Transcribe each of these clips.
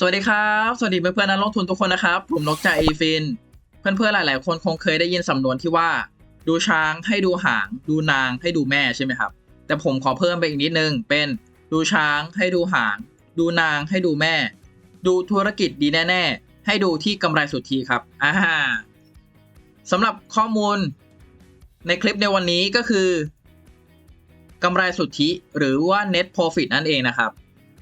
สวัสดีครับ สวัสดีเพื่อนๆนักลงทุนทุกคนนะครับ ผมนกจ่าเอฟิน เพื่อนๆหลาย ๆ คนคงเคยได้ยินสำนวนที่ว่า ดูช้างให้ดูหาง ดูนางให้ดูแม่ใช่ไหมครับ แต่ผมขอเพิ่มไปอีกนิดนึง เป็นดูช้างให้ดูหาง ดูนางให้ดูแม่ ดูธุรกิจดีแน่ ๆ ให้ดูที่กำไรสุทธิครับอ่าสำหรับข้อมูลในคลิปในวันนี้ก็คือกำไรสุทธิหรือว่า net profit นั่นเองนะครับ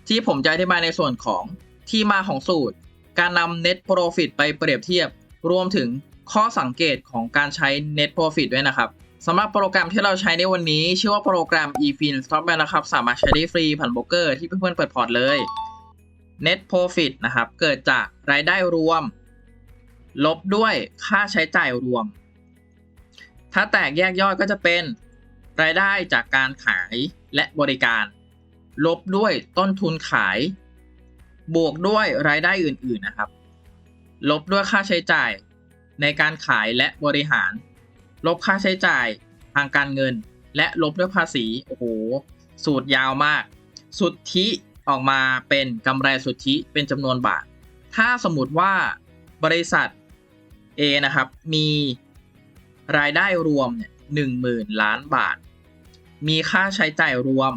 ที่ผมจะอธิบายในส่วนของ ที่มาของสูตร การนำ net profit ไปเปรียบเทียบ รวมถึงข้อสังเกตของการใช้ net profit ด้วยนะครับสำหรับโปรแกรมที่เราใช้ในวันนี้ ชื่อว่าโปรแกรม eFin Stopman นะครับ สามารถใช้ได้ฟรีผ่านโบรกเกอร์ที่เพื่อนๆเปิดพอร์ตเลย net profit นะครับ เกิดจากรายได้รวม ลบด้วยค่าใช้จ่ายรวม ถ้าแตกแยกย่อยก็จะเป็นรายได้จากการขายและบริการ ลบด้วยต้นทุนขาย บวกด้วยรายได้อื่นๆนะครับ ลบด้วยค่าใช้จ่ายในการขายและบริหาร ลบค่าใช้จ่ายทางการเงิน และลบด้วยภาษีโอ้โหสูตรยาวมาก สุทธิออกมาเป็นกำไรสุทธิเป็นจำนวนบาท ถ้าสมมติว่าบริษัท A นะครับ มีรายได้รวมเนี่ยหนึ่งหมื่นล้านบาท มีค่าใช้จ่ายรวม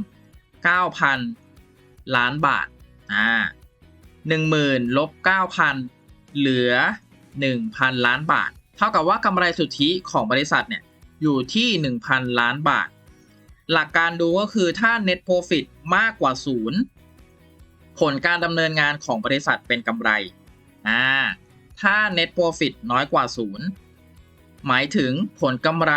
9,000 ล้านบาทอ่า หนึ่งหมื่นลบเก้าพันเหลือ 1,000 ล้านบาท เท่ากับว่ากำไรสุทธิของบริษัทเนี่ยอยู่ที่ 1,000 ล้านบาท หลักการดูก็คือถ้า net profit มากกว่า 0 ผลการดำเนินงานของบริษัทเป็นกำไรอ่าถ้า net profit น้อยกว่า 0 หมายถึงผลกำไร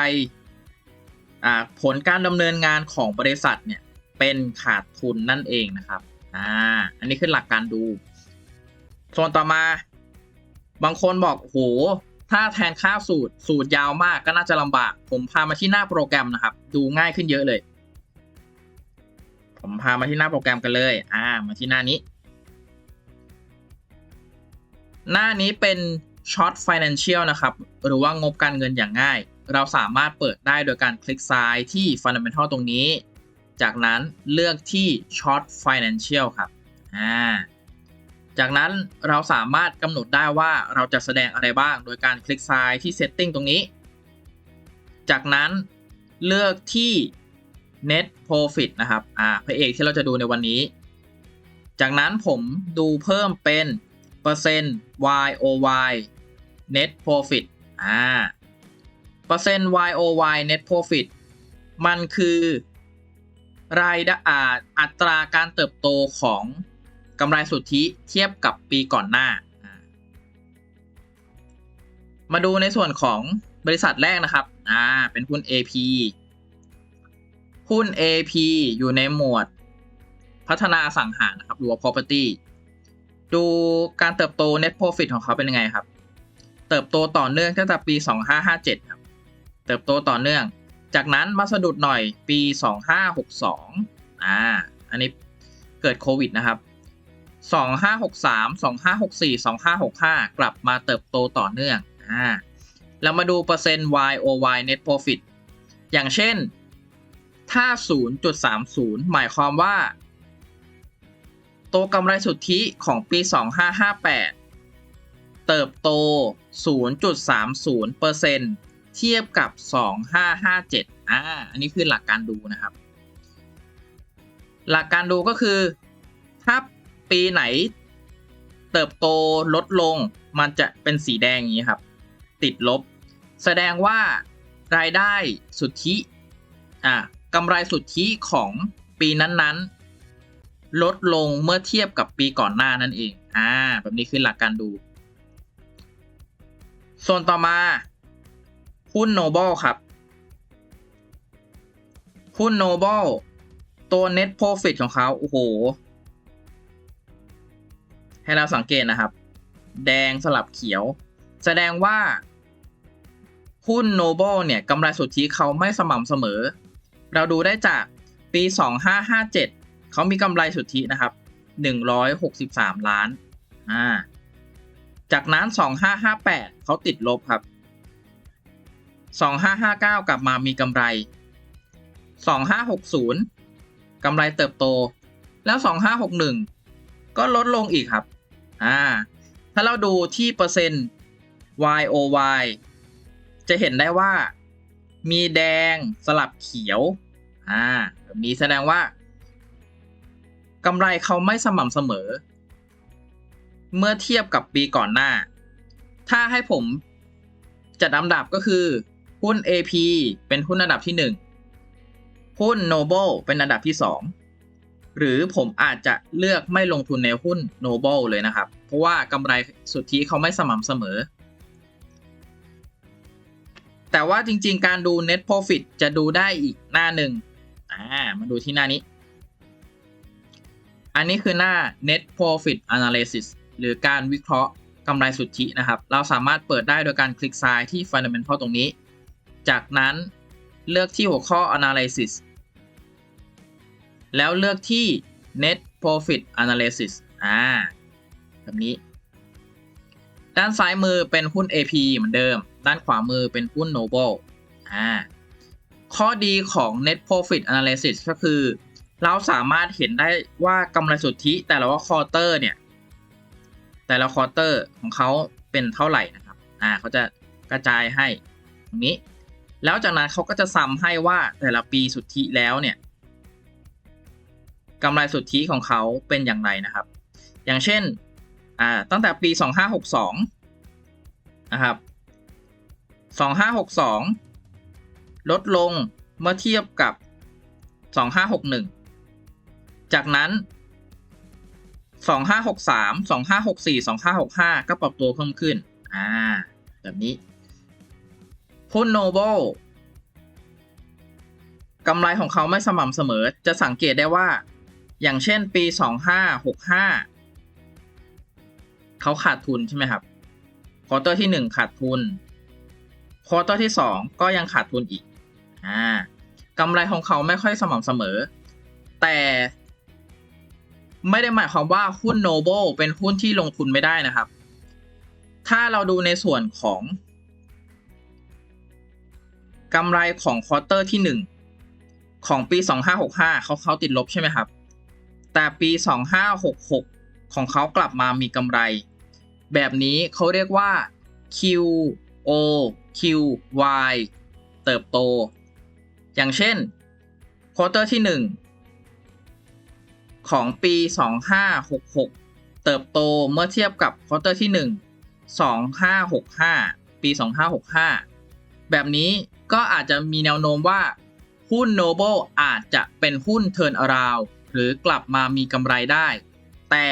อ่าผลการดำเนินงานของบริษัทเนี่ยเป็นขาดทุนนั่นเองนะครับอ่าอันนี้คือหลักการดู ส่วนต่อมา บางคนบอกโหถ้าแทนค่าสูตรสูตรยาวมากก็น่าจะลำบาก ผมพามาที่หน้าโปรแกรมนะครับ ดูง่ายขึ้นเยอะเลย ผมพามาที่หน้าโปรแกรมกันเลย อ่า มาที่หน้านี้ หน้านี้เป็น Short Financial นะครับ หรือว่างบการเงินอย่างง่าย เราสามารถเปิดได้โดยการคลิกซ้ายที่ Fundamental ตรงนี้ จากนั้นเลือกที่ Short Financial ครับ อ่า จากนั้นเราสามารถกำหนดได้ว่าเราจะแสดงอะไรบ้าง โดยการคลิกซ้ายที่ Setting ตรงนี้ จากนั้นเลือกที่ Net Profit นะครับอ่าพระเอกที่เราจะดูในวันนี้ จากนั้นผมดูเพิ่มเป็นเปอร์เซ็นต์ YOY Net Profit อ่าเปอร์เซ็นต์ YOY Net Profit มันคือรายได้อัตราการเติบโตของ กำไรสุทธิเทียบกับปีก่อนหน้า มาดูในส่วนของบริษัทแรกนะครับ อ่า เป็นหุ้น AP หุ้น AP อยู่ในหมวดพัฒนาสังหานะครับหรือว่า property ดูการเติบโต net profit ของเขาเป็นยังไงครับ เติบโตต่อเนื่องตั้งแต่ปี 2557 ครับ เติบโตต่อเนื่อง จากนั้นมาสะดุดหน่อยปี 2562 อ่า อันนี้เกิดโควิดนะครับ 2563 2564 2565 กลับมาเติบโตต่อเนื่องอ่าเรามาดูเปอร์เซ็นต์ YOY net profit อย่างเช่น ถ้า 0.30 หมายความว่า ตัวกำไรสุทธิของปี 2558 เติบโต 0.30%เทียบกับ 2557 อ่า อันนี้คือหลักการดูนะครับ หลักการดูก็คือ ถ้า ปีไหน เติบโตลดลง มันจะเป็นสีแดงอย่างนี้ครับ ติดลบ แสดงว่ารายได้สุทธิอ่ากำไรสุทธิของปีนั้นๆ ลดลงเมื่อเทียบกับปีก่อนหน้านั่นเองอ่าแบบนี้คือหลักการดู ส่วนต่อมา หุ้น Noble ครับ หุ้น Noble ตัว net profit ของเขาโอ้โห ให้เราสังเกตนะครับ แดงสลับเขียว แสดงว่า หุ้น Noble เนี่ยกำไรสุทธิเขาไม่สม่ำเสมอ เราดูได้จากปี 2557 เขามีกำไรสุทธินะครับ 163 ล้านอ่าจากนั้น 2558 เขาติดลบครับ 2559 กลับมามีกำไร 2560 กำไรเติบโต แล้ว 2561 ก็ลดลงอีกครับ อ่า ถ้าเราดูที่เปอร์เซ็นต์ YOY จะเห็นได้ว่า มีแดงสลับเขียว อ่าแบบนี้แสดงว่ากำไรเขาไม่สม่ำเสมอ เมื่อเทียบกับปีก่อนหน้า ถ้าให้ผมจัดลำดับก็คือ หุ้น AP เป็นหุ้นอันดับที่ 1 หุ้น Noble เป็นอันดับที่ 2 หรือผมอาจจะเลือกไม่ลงทุนในหุ้น Noble เลยนะครับ เพราะว่ากำไรสุทธิเขาไม่สม่ำเสมอ แต่ว่าจริงๆ การดู net profit จะดูได้อีกหน้าหนึ่งอ่ามาดูที่หน้านี้ อันนี้คือหน้า net profit analysis หรือการวิเคราะห์กำไรสุทธินะครับ เราสามารถเปิดได้โดยการคลิกซ้ายที่ fundamental ตรงนี้ จากนั้นเลือกที่หัวข้อ analysis แล้วเลือกที่ net profit analysis อ่าแบบนี้ ด้านซ้ายมือเป็นหุ้น AP เหมือนเดิม ด้านขวามือเป็นหุ้น Noble อ่าข้อดีของ net profit analysis ก็คือ เราสามารถเห็นได้ว่ากำไรสุทธิแต่ละว่าควอเตอร์เนี่ย แต่ละควอเตอร์ของเขาเป็นเท่าไหร่นะครับ อ่าเขาจะกระจายให้ตรงนี้ แล้วจากนั้นเขาก็จะซ้ำให้ว่าแต่ละปีสุทธิแล้วเนี่ย กำไรสุทธิของเขาเป็นอย่างไรนะครับ อย่างเช่นตั้งแต่ปี 2562 นะครับ 2562 ลดลงเมื่อเทียบกับ 2561 จากนั้น 2563 2564 2565 ก็ปรับตัวเพิ่มขึ้น อ่า แบบนี้หุ้น Noble กำไรของเขาไม่สม่ำเสมอ จะสังเกตได้ว่า อย่างเช่นปี 2565 เขาขาดทุนใช่ไหมครับควอเตอร์ที่ 1 ขาดทุนควอเตอร์ที่ 2 ก็ยังขาดทุนอีกอ่ากำไรของเขาไม่ค่อยสม่ำเสมอ แต่ไม่ได้หมายความว่าหุ้น Noble เป็นหุ้นที่ลงทุนไม่ได้นะครับ ถ้าเราดูในส่วนของกำไรของควอเตอร์ที่ 1 ของปี 2565 เขาเขาติดลบใช่ไหมครับ แต่ปี 2566 ของเขากลับมามีกำไร แบบนี้เขาเรียกว่า Q O Q Y เติบโต อย่างเช่นควอเตอร์ที่ 1 ของปี 2566 เติบโตเมื่อเทียบกับควอเตอร์ที่ 1 2565 ปี 2565 แบบนี้ก็อาจจะมีแนวโน้มว่าหุ้น Noble อาจจะเป็นหุ้น Turn Around หรือกลับมามีกำไรได้ แต่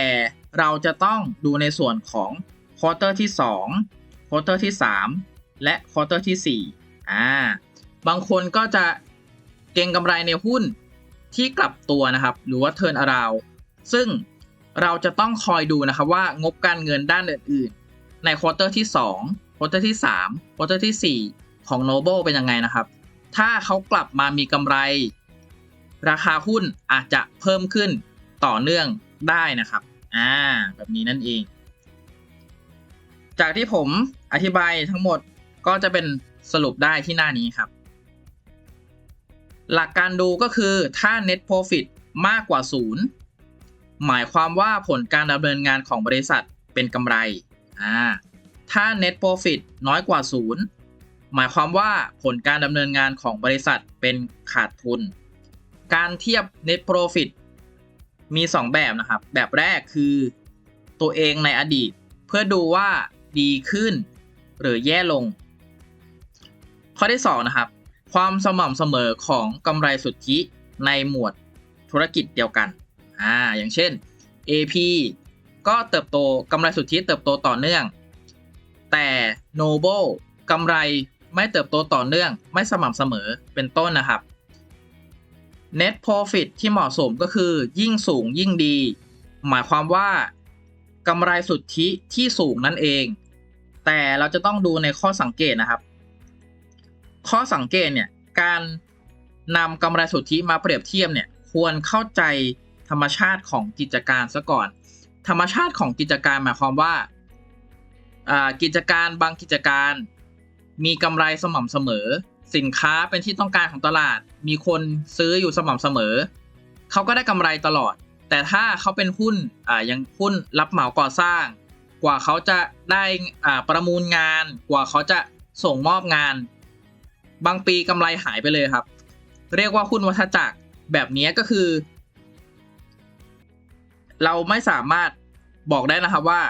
เราจะต้องดูในส่วนของควอเตอร์ที่2ควอเตอร์ที่ 3 และควอเตอร์ที่4อ่าบางคนก็จะเก็งกำไรในหุ้นที่กลับตัวนะครับ หรือว่า Turn Around ซึ่งเราจะต้องคอยดูนะครับว่างบการเงินด้านอื่นๆ ในควอเตอร์ที่2ควอเตอร์ที่3ควอเตอร์ที่ 4 ของ Noble เป็นยังไงนะครับ ถ้าเขากลับมามีกำไร ราคาหุ้นอาจจะเพิ่มขึ้นต่อเนื่องได้นะครับ อ่า แบบนี้นั่นเอง จากที่ผมอธิบายทั้งหมดก็จะเป็นสรุปได้ที่หน้านี้ครับ หลักการดูก็คือถ้า net profit มากกว่า 0 หมายความว่าผลการดำเนินงานของบริษัทเป็นกำไร อ่า ถ้า net profit น้อยกว่า 0 หมายความว่าผลการดำเนินงานของบริษัทเป็นขาดทุน การเทียบ net profit มี 2 แบบนะครับ แบบแรกคือตัวเองในอดีต เพื่อดูว่าดีขึ้นหรือแย่ลง ข้อที่ 2 นะครับ ความสม่ำเสมอของกำไรสุทธิในหมวดธุรกิจเดียวกันอ่าอย่างเช่น AP ก็เติบโตกำไรสุทธิเติบโตต่อเนื่อง แต่ Noble กำไรไม่เติบโตต่อเนื่อง ไม่สม่ำเสมอเป็นต้นนะครับ Net Profit ที่เหมาะสมก็คือยิ่งสูงยิ่งดี หมายความว่ากำไรสุทธิที่สูงนั่นเอง แต่เราจะต้องดูในข้อสังเกตนะครับ ข้อสังเกตเนี่ยการนำกำไรสุทธิมาเปรียบเทียบเนี่ยควรเข้าใจธรรมชาติของกิจการซะก่อน ธรรมชาติของกิจการหมายความว่ากิจการบางกิจการมีกำไรสม่ำเสมอ สินค้าเป็นที่ต้องการของตลาด มีคนซื้ออยู่สม่ำเสมอ เขาก็ได้กำไรตลอด แต่ถ้าเขาเป็นหุ้นอ่าย่างหุ้นรับเหมาก่อสร้าง กว่าเขาจะได้อ่าประมูลงาน กว่าเขาจะส่งมอบงาน บางปีกำไรหายไปเลยครับ เรียกว่าหุ้นวัฏจักรแบบนี้ก็คือ เราไม่สามารถบอกได้นะครับว่า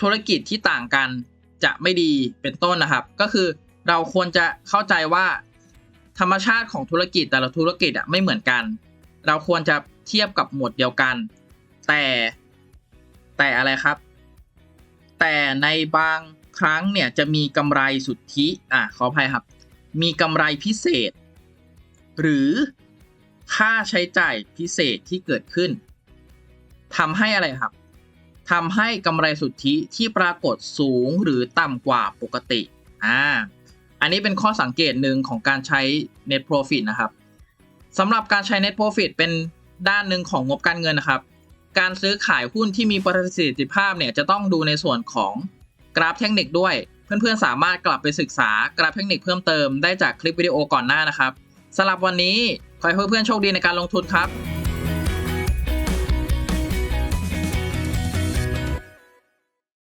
ธุรกิจที่ต่างกันจะไม่ดีเป็นต้นนะครับ ก็คือ เราควรจะเข้าใจว่า ธรรมชาติของธุรกิจแต่ละธุรกิจอะไม่เหมือนกัน เราควรจะเทียบกับหมวดเดียวกัน แต่แต่อะไรครับ แต่ในบางครั้งเนี่ยจะมีกำไรสุทธิอะขออภัยครับ มีกำไรพิเศษ หรือค่าใช้จ่ายพิเศษที่เกิดขึ้นทำให้อะไรครับทำให้กำไรสุทธิที่ปรากฏสูงหรือต่ำกว่าปกติอ่า อันนี้เป็นข้อสังเกตหนึ่งของการใช้ net profit นะครับสำหรับการใช้ net profit เป็นด้านหนึ่งของงบการเงินนะครับ การซื้อขายหุ้นที่มีประสิทธิภาพเนี่ยจะต้องดูในส่วนของกราฟเทคนิคด้วย เพื่อนๆสามารถกลับไปศึกษากราฟเทคนิคเพิ่มเติมได้จากคลิปวิดีโอก่อนหน้านะครับสำหรับวันนี้ขอให้เพื่อนๆโชคดีในการลงทุนครับ